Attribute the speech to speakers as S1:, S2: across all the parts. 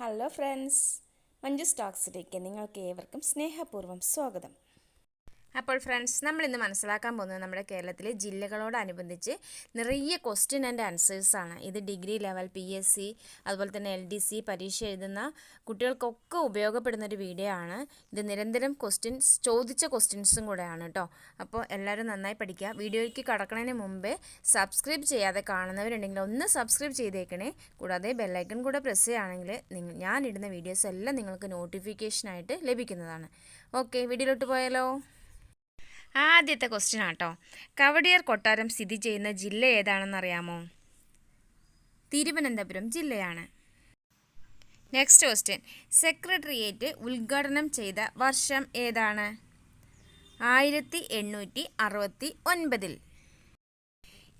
S1: Hello friends Manju സ്റ്റോക്സിലേക്ക് നിങ്ങൾക്ക് ഏവർക്കും സ്നേഹപൂർവം സ്വാഗതം. അപ്പോൾ ഫ്രണ്ട്സ് നമ്മൾ ഇന്ന് മനസ്സിലാക്കാൻ പോകുന്നത് നമ്മുടെ കേരളത്തിലെ ജില്ലകളോടനുബന്ധിച്ച് നിറയെ ക്വസ്റ്റ്യൻ ആൻഡ് ആൻസേഴ്സാണ് ഇത് degree level P S C അതുപോലെ തന്നെ എൽ ഡി സി പരീക്ഷ എഴുതുന്ന കുട്ടികൾക്കൊക്കെ ഉപയോഗപ്പെടുന്ന ഒരു വീഡിയോ ആണ്. ഇത് നിരന്തരം ക്വസ്റ്റ്യൻസ് ചോദിച്ച ക്വസ്റ്റ്യൻസും കൂടെയാണ് കേട്ടോ അപ്പോൾ എല്ലാവരും നന്നായി പഠിക്കുക. വീഡിയോയ്ക്ക് കടക്കുന്നതിന് മുമ്പേ സബ്സ്ക്രൈബ് ചെയ്യാതെ കാണുന്നവരുണ്ടെങ്കിൽ ഒന്ന് സബ്സ്ക്രൈബ് ചെയ്തേക്കണേ. കൂടാതെ ബെല്ലൈക്കൺ കൂടെ പ്രസ് ചെയ്യുകയാണെങ്കിൽ നിങ്ങൾ ഞാനിടുന്ന വീഡിയോസ് എല്ലാം നിങ്ങൾക്ക് നോട്ടിഫിക്കേഷനായിട്ട് ലഭിക്കുന്നതാണ്. ഓക്കെ വീഡിയോയിലോട്ട് പോയാലോ? ആദ്യത്തെ ക്വസ്റ്റ്യൻ ആട്ടോ. കവടിയാർ കൊട്ടാരം സ്ഥിതി ചെയ്യുന്ന ജില്ല ഏതാണെന്ന് അറിയാമോ തിരുവനന്തപുരം ജില്ലയാണ്. നെക്സ്റ്റ് ക്വസ്റ്റ്യൻ സെക്രട്ടേറിയറ്റ് ഉദ്ഘാടനം ചെയ്ത വർഷം ഏതാണ്? ആയിരത്തി എണ്ണൂറ്റി അറുപത്തി ഒൻപതിൽ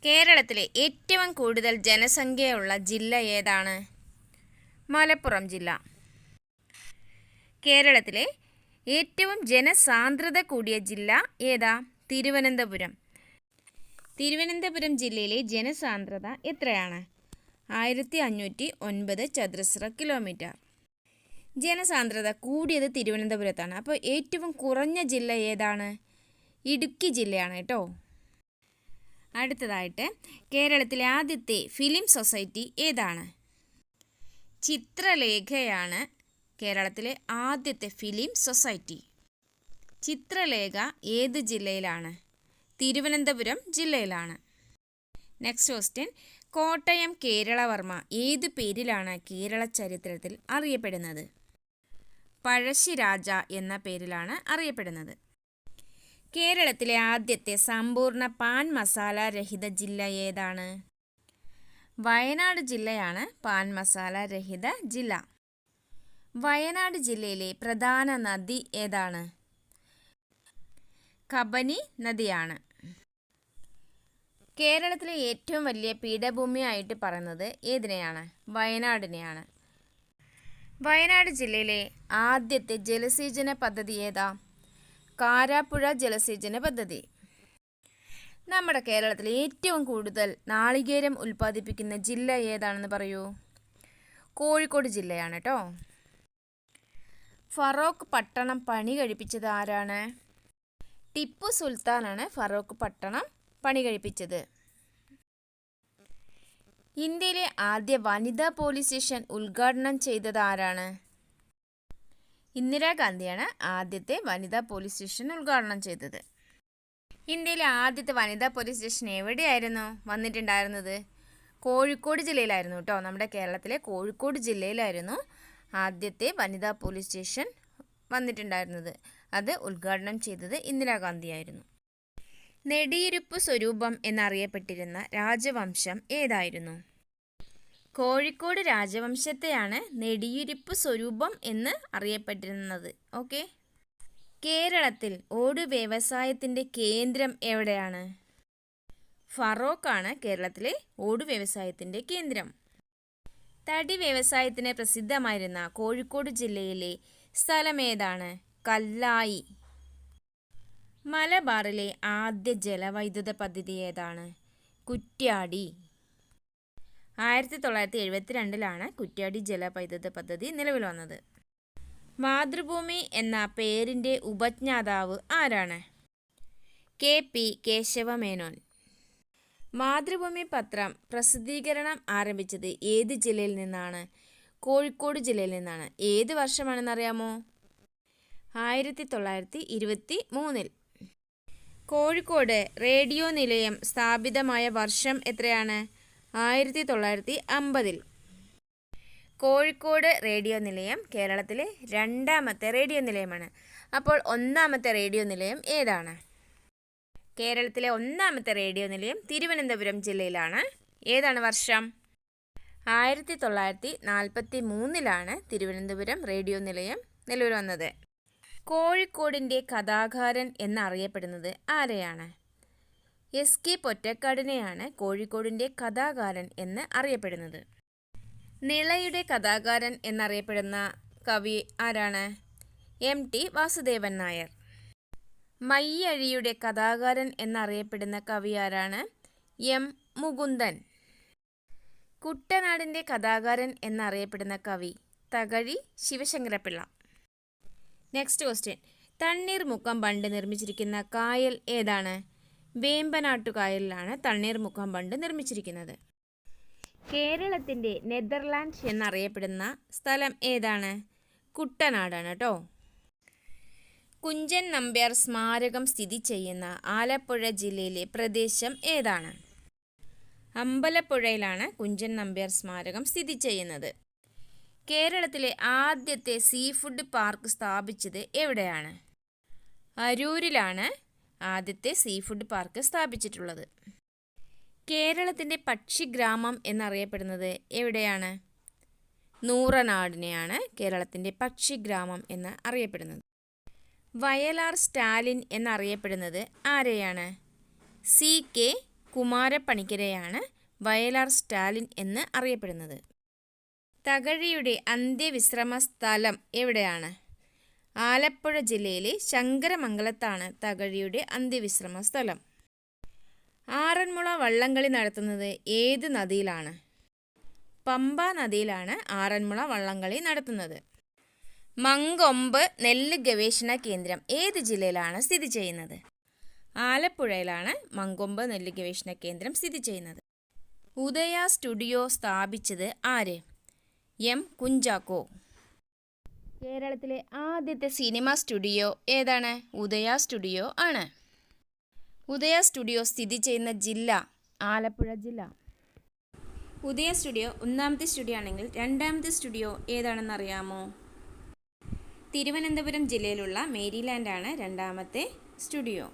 S1: കേരളത്തിലെ ഏറ്റവും കൂടുതൽ ജനസംഖ്യയുള്ള ജില്ല ഏതാണ്? മലപ്പുറം ജില്ല. കേരളത്തിലെ ഏറ്റവും ജനസാന്ദ്രത കൂടിയ ജില്ല ഏതാ? തിരുവനന്തപുരം. തിരുവനന്തപുരം ജില്ലയിലെ ജനസാന്ദ്രത എത്രയാണ്? ആയിരത്തി അഞ്ഞൂറ്റി ഒൻപത് ചതുരശ്ര കിലോമീറ്റർ. ജനസാന്ദ്രത കൂടിയത് തിരുവനന്തപുരത്താണ്. അപ്പോൾ ഏറ്റവും കുറഞ്ഞ ജില്ല ഏതാണ്? ഇടുക്കി ജില്ലയാണ് കേട്ടോ. അടുത്തതായിട്ട് കേരളത്തിലെ ആദ്യത്തെ ഫിലിം സൊസൈറ്റി ഏതാണ്? ചിത്രലേഖയാണ് കേരളത്തിലെ ആദ്യത്തെ ഫിലിം സൊസൈറ്റി. ചിത്രലേഖ ഏത് ജില്ലയിലാണ്? തിരുവനന്തപുരം ജില്ലയിലാണ്. Next question. കോട്ടയം കേരളവർമ്മ ഏത് പേരിലാണ് കേരള ചരിത്രത്തിൽ അറിയപ്പെടുന്നത്? പഴശ്ശിരാജ എന്ന പേരിലാണ് അറിയപ്പെടുന്നത്. കേരളത്തിലെ ആദ്യത്തെ സമ്പൂർണ പാൻ മസാല രഹിത ജില്ല ഏതാണ്? വയനാട് ജില്ലയാണ് പാൻ മസാല രഹിത ജില്ല. വയനാട് ജില്ലയിലെ പ്രധാന നദി ഏതാണ്? കബനി നദിയാണ്. കേരളത്തിലെ ഏറ്റവും വലിയ പീഠഭൂമിയായിട്ട് പറയുന്നത് ഏതിനെയാണ്? വയനാടിനെയാണ്. വയനാട് ജില്ലയിലെ ആദ്യത്തെ ജലസേചന പദ്ധതി ഏതാ? കാരാപ്പുഴ ജലസേചന പദ്ധതി. നമ്മുടെ കേരളത്തിലെ ഏറ്റവും കൂടുതൽ നാളികേരം ഉൽപ്പാദിപ്പിക്കുന്ന ജില്ല ഏതാണെന്ന് പറയൂ? കോഴിക്കോട് ജില്ലയാണ് കേട്ടോ ഫറോക്ക് പട്ടണം പണി കഴിപ്പിച്ചത് ആരാണ്? ടിപ്പു സുൽത്താനാണ് ഫറോക്ക് പട്ടണം പണി കഴിപ്പിച്ചത്. ഇന്ത്യയിലെ ആദ്യ വനിതാ പോലീസ് സ്റ്റേഷൻ ഉദ്ഘാടനം ചെയ്തത് ആരാണ്? ഇന്ദിരാഗാന്ധിയാണ് ആദ്യത്തെ വനിതാ പോലീസ് സ്റ്റേഷൻ ഉദ്ഘാടനം ചെയ്തത്. ഇന്ത്യയിലെ ആദ്യത്തെ വനിതാ പോലീസ് സ്റ്റേഷൻ എവിടെയായിരുന്നു വന്നിട്ടുണ്ടായിരുന്നത്? കോഴിക്കോട് ജില്ലയിലായിരുന്നു കേട്ടോ. നമ്മുടെ കേരളത്തിലെ കോഴിക്കോട് ജില്ലയിലായിരുന്നു ആദ്യത്തെ വനിതാ പോലീസ് സ്റ്റേഷൻ വന്നിട്ടുണ്ടായിരുന്നത്. അത് ഉദ്ഘാടനം ചെയ്തത് ഇന്ദിരാഗാന്ധിയായിരുന്നു നെടിയിരുപ്പ് സ്വരൂപം എന്നറിയപ്പെട്ടിരുന്ന രാജവംശം ഏതായിരുന്നു? കോഴിക്കോട് രാജവംശത്തെയാണ് നെടിയിരുപ്പ് സ്വരൂപം എന്ന് അറിയപ്പെട്ടിരുന്നത്. ഓക്കെ. കേരളത്തിൽ ഓട് വ്യവസായത്തിന്റെ കേന്ദ്രം എവിടെയാണ്? ഫറോക്കാണ് കേരളത്തിലെ ഓട് വ്യവസായത്തിന്റെ കേന്ദ്രം. തടി വ്യവസായത്തിന് പ്രസിദ്ധമായിരുന്ന കോഴിക്കോട് ജില്ലയിലെ സ്ഥലമേതാണ് കല്ലായി. മലബാറിലെ ആദ്യ ജലവൈദ്യുത പദ്ധതി ഏതാണ്? കുറ്റ്യാടി. ആയിരത്തി തൊള്ളായിരത്തി എഴുപത്തിരണ്ടിലാണ് കുറ്റ്യാടി ജലവൈദ്യുത പദ്ധതി നിലവിൽ വന്നത്. മാതൃഭൂമി എന്ന പേരിന്റെ ഉപജ്ഞാതാവ് ആരാണ്? K P Kesava Menon. മാതൃഭൂമി പത്രം പ്രസിദ്ധീകരണം ആരംഭിച്ചത് ഏത് ജില്ലയിൽ നിന്നാണ്? കോഴിക്കോട് ജില്ലയിൽ നിന്നാണ്. ഏത് വർഷമാണെന്നറിയാമോ? ആയിരത്തി തൊള്ളായിരത്തി ഇരുപത്തി മൂന്നിൽ കോഴിക്കോട് റേഡിയോ നിലയം സ്ഥാപിതമായ വർഷം എത്രയാണ്? ആയിരത്തി തൊള്ളായിരത്തി അമ്പതിൽ കോഴിക്കോട് റേഡിയോ നിലയം കേരളത്തിലെ രണ്ടാമത്തെ റേഡിയോ നിലയമാണ്. അപ്പോൾ ഒന്നാമത്തെ റേഡിയോ നിലയം ഏതാണ്? കേരളത്തിലെ ഒന്നാമത്തെ റേഡിയോ നിലയം തിരുവനന്തപുരം ജില്ലയിലാണ്. ഏതാണ് വർഷം? ആയിരത്തി തൊള്ളായിരത്തി നാൽപ്പത്തി മൂന്നിലാണ് തിരുവനന്തപുരം റേഡിയോ നിലയം നിലവിൽ വന്നത്. കോഴിക്കോടിന്റെ കഥാകാരൻ എന്നറിയപ്പെടുന്നത് ആരെയാണ്? എസ് കെ പൊറ്റക്കാടിനെയാണ് കോഴിക്കോടിന്റെ കഥാകാരൻ എന്ന് അറിയപ്പെടുന്നത്. നിളയുടെ കഥാകാരൻ എന്നറിയപ്പെടുന്ന കവി ആരാണ്? M T Vasudevan Nair. മയ്യഴിയുടെ കഥാകാരൻ എന്നറിയപ്പെടുന്ന കവി ആരാണ് എം. മുകുന്ദൻ. കുട്ടനാടിന്റെ കഥാകാരൻ എന്നറിയപ്പെടുന്ന കവി Thakazhi Sivasankara Pillai. Next question Thanneermukkom bund നിർമ്മിച്ചിരിക്കുന്ന കായൽ ഏതാണ്? വേമ്പനാട്ടു കായലിലാണ് തണ്ണീർമുക്കം ബണ്ട് നിർമ്മിച്ചിരിക്കുന്നത്. കേരളത്തിന്റെ നെതർലാൻഡ്സ് എന്നറിയപ്പെടുന്ന സ്ഥലം ഏതാണ്? കുട്ടനാടാണ് കേട്ടോ കുഞ്ചൻ നമ്പ്യാർ സ്മാരകം സ്ഥിതി ചെയ്യുന്ന ആലപ്പുഴ ജില്ലയിലെ പ്രദേശം ഏതാണ്? അമ്പലപ്പുഴയിലാണ് കുഞ്ചൻ നമ്പ്യാർ സ്മാരകം സ്ഥിതി ചെയ്യുന്നത്. കേരളത്തിലെ ആദ്യത്തെ സീ ഫുഡ് പാർക്ക് സ്ഥാപിച്ചത് എവിടെയാണ്? അരൂരിലാണ് ആദ്യത്തെ സീ ഫുഡ് പാർക്ക് സ്ഥാപിച്ചിട്ടുള്ളത്. കേരളത്തിന്റെ പക്ഷിഗ്രാമം എന്നറിയപ്പെടുന്നത് എവിടെയാണ്? നൂറനാടിനെയാണ് കേരളത്തിന്റെ പക്ഷിഗ്രാമം എന്ന് അറിയപ്പെടുന്നത്. വയലാർ സ്റ്റാലിൻ എന്നറിയപ്പെടുന്നത് ആരെയാണ്? സി കെ കുമാരപ്പണിക്കരെയാണ് വയലാർ സ്റ്റാലിൻ എന്ന് അറിയപ്പെടുന്നത്. തകഴിയുടെ അന്ത്യവിശ്രമ സ്ഥലം എവിടെയാണ്? ആലപ്പുഴ ജില്ലയിലെ ശങ്കരമംഗലത്താണ് തകഴിയുടെ അന്ത്യവിശ്രമ സ്ഥലം ആറന്മുള വള്ളംകളി നടത്തുന്നത് ഏത് നദിയിലാണ്? പമ്പ നദിയിലാണ് ആറന്മുള വള്ളംകളി നടത്തുന്നത്. മങ്കൊമ്പ് നെല്ല് ഗവേഷണ കേന്ദ്രം ഏത് ജില്ലയിലാണ് സ്ഥിതി ചെയ്യുന്നത്? ആലപ്പുഴയിലാണ് മങ്കൊമ്പ് നെല്ല് ഗവേഷണ കേന്ദ്രം സ്ഥിതി ചെയ്യുന്നത്. ഉദയ സ്റ്റുഡിയോ സ്ഥാപിച്ചത് ആര്? എം. കുഞ്ചാക്കോ. കേരളത്തിലെ ആദ്യത്തെ സിനിമ സ്റ്റുഡിയോ ഏതാണ്? ഉദയ സ്റ്റുഡിയോ ആണ്. ഉദയ സ്റ്റുഡിയോ സ്ഥിതി ചെയ്യുന്ന ജില്ല ആലപ്പുഴ ജില്ല. ഉദയ സ്റ്റുഡിയോ ഒന്നാമത്തെ സ്റ്റുഡിയോ ആണെങ്കിൽ രണ്ടാമത്തെ സ്റ്റുഡിയോ ഏതാണെന്ന് അറിയാമോ തിരുവനന്തപുരം ജില്ലയിലുള്ള മേരിലാൻഡാണ് രണ്ടാമത്തെ സ്റ്റുഡിയോ.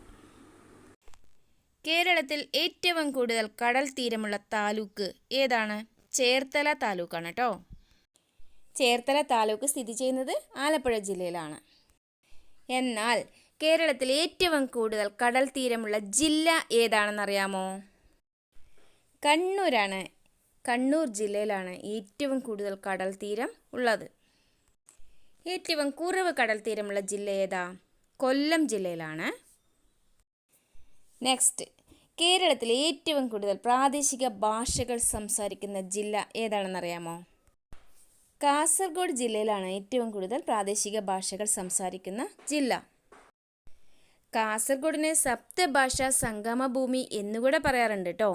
S1: കേരളത്തിൽ ഏറ്റവും കൂടുതൽ കടൽ തീരമുള്ള താലൂക്ക് ഏതാണ്? ചേർത്തല താലൂക്കാണ് കേട്ടോ ചേർത്തല താലൂക്ക് സ്ഥിതി ചെയ്യുന്നത് ആലപ്പുഴ ജില്ലയിലാണ്. എന്നാൽ കേരളത്തിൽ ഏറ്റവും കൂടുതൽ കടൽ തീരമുള്ള ജില്ല ഏതാണെന്നറിയാമോ? കണ്ണൂരാണ്. കണ്ണൂർ ജില്ലയിലാണ് ഏറ്റവും കൂടുതൽ കടൽ തീരം ഉള്ളത്. ഏറ്റവും കുറവ് കടൽ തീരമുള്ള ജില്ല ഏതാ? കൊല്ലം ജില്ലയിലാണ്. നെക്സ്റ്റ് കേരളത്തിലെ ഏറ്റവും കൂടുതൽ പ്രാദേശിക ഭാഷകൾ സംസാരിക്കുന്ന ജില്ല ഏതാണെന്നറിയാമോ കാസർഗോഡ് ജില്ലയിലാണ് ഏറ്റവും കൂടുതൽ പ്രാദേശിക ഭാഷകൾ സംസാരിക്കുന്ന ജില്ല. കാസർഗോഡിനെ സപ്തഭാഷാ സംഗമഭൂമി എന്നുകൂടെ പറയാറുണ്ട് കേട്ടോ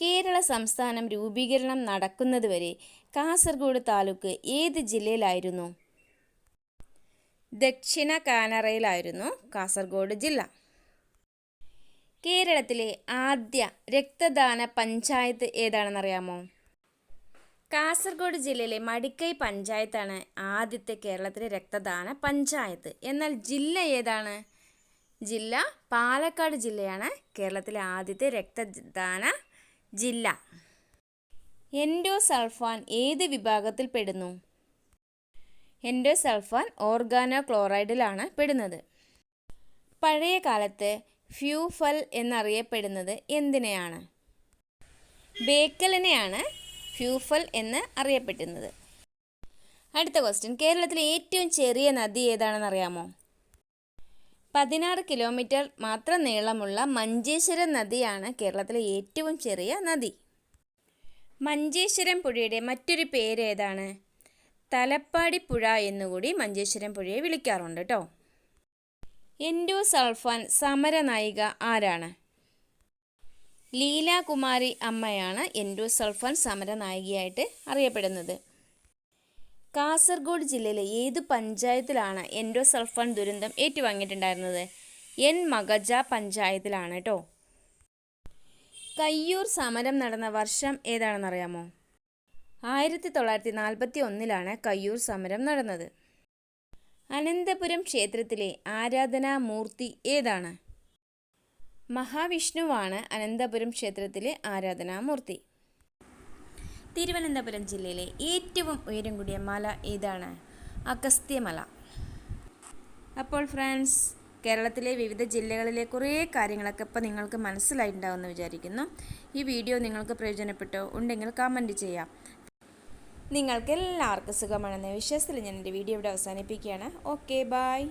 S1: കേരള സംസ്ഥാനം രൂപീകരണം നടക്കുന്നതുവരെ കാസർഗോഡ് താലൂക്ക് ഏത് ജില്ലയിലായിരുന്നു? ദക്ഷിണ കാനറയിലായിരുന്നു കാസർഗോഡ് ജില്ല. കേരളത്തിലെ ആദ്യ രക്തദാന പഞ്ചായത്ത് ഏതാണെന്നറിയാമോ? കാസർഗോഡ് ജില്ലയിലെ മടിക്കൈ പഞ്ചായത്താണ് ആദ്യത്തെ കേരളത്തിലെ രക്തദാന പഞ്ചായത്ത്. എന്നാൽ ജില്ല ഏതാണ്? ജില്ല പാലക്കാട് ജില്ലയാണ് കേരളത്തിലെ ആദ്യത്തെ രക്തദാന ജില്ല. എൻഡോസൾഫാൻ ഏത് വിഭാഗത്തിൽ പെടുന്നു? എൻഡോസൾഫാൻ ഓർഗാനോ ക്ലോറൈഡിലാണ് പെടുന്നത്. പഴയ കാലത്ത് ഫ്യൂഫൽ എന്നറിയപ്പെടുന്നത് എന്തിനെയാണ്? ബേക്കലിനെയാണ് ഫ്യൂഫൽ എന്ന് അറിയപ്പെടുന്നത്. അടുത്ത ക്വസ്റ്റ്യൻ കേരളത്തിലെ ഏറ്റവും ചെറിയ നദി ഏതാണെന്ന് അറിയാമോ? പതിനാറ് കിലോമീറ്റർ മാത്രം നീളമുള്ള മഞ്ചേശ്വരം നദിയാണ് കേരളത്തിലെ ഏറ്റവും ചെറിയ നദി. മഞ്ചേശ്വരം പുഴയുടെ മറ്റൊരു പേര് ഏതാണ് തലപ്പാടി പുഴ എന്നുകൂടി മഞ്ചേശ്വരം പുഴയെ വിളിക്കാറുണ്ട് കേട്ടോ എൻഡോ സൾഫാൻ സമരനായിക ആരാണ്? ലീലാകുമാരി അമ്മയാണ് എൻഡോ സൾഫാൻ സമരനായികയായിട്ട് അറിയപ്പെടുന്നത്. കാസർഗോഡ് ജില്ലയിലെ ഏത് പഞ്ചായത്തിലാണ് എൻഡോസൾഫാൻ ദുരന്തം ഏറ്റുവാങ്ങിയിട്ടുണ്ടായിരുന്നത്? എൻ മഗജ പഞ്ചായത്തിലാണ് കേട്ടോ കയ്യൂർ സമരം നടന്ന വർഷം ഏതാണെന്നറിയാമോ ആയിരത്തി തൊള്ളായിരത്തി നാൽപ്പത്തി ഒന്നിലാണ് കയ്യൂർ സമരം നടന്നത്. അനന്തപുരം ക്ഷേത്രത്തിലെ ആരാധനാമൂർത്തി ഏതാണ്? മഹാവിഷ്ണുവാണ് അനന്തപുരം ക്ഷേത്രത്തിലെ ആരാധനാമൂർത്തി. തിരുവനന്തപുരം ജില്ലയിലെ ഏറ്റവും ഉയരം കൂടിയ മല ഏതാണ്? അഗസ്ത്യമല അപ്പോൾ ഫ്രണ്ട്സ് കേരളത്തിലെ വിവിധ ജില്ലകളിലെ കുറേ കാര്യങ്ങളൊക്കെ ഇപ്പോൾ നിങ്ങൾക്ക് മനസ്സിലായിട്ടുണ്ടാവുമെന്ന് വിചാരിക്കുന്നു. ഈ വീഡിയോ നിങ്ങൾക്ക് പ്രയോജനപ്പെട്ടോ ഉണ്ടെങ്കിൽ കമന്റ് ചെയ്യാം. നിങ്ങൾക്ക് എല്ലാവർക്കും സുഖമാണെന്ന് വിശ്വാസത്തിൽ ഞാൻ എന്റെ വീഡിയോ ഇവിടെ അവസാനിപ്പിക്കുകയാണ്. Okay bye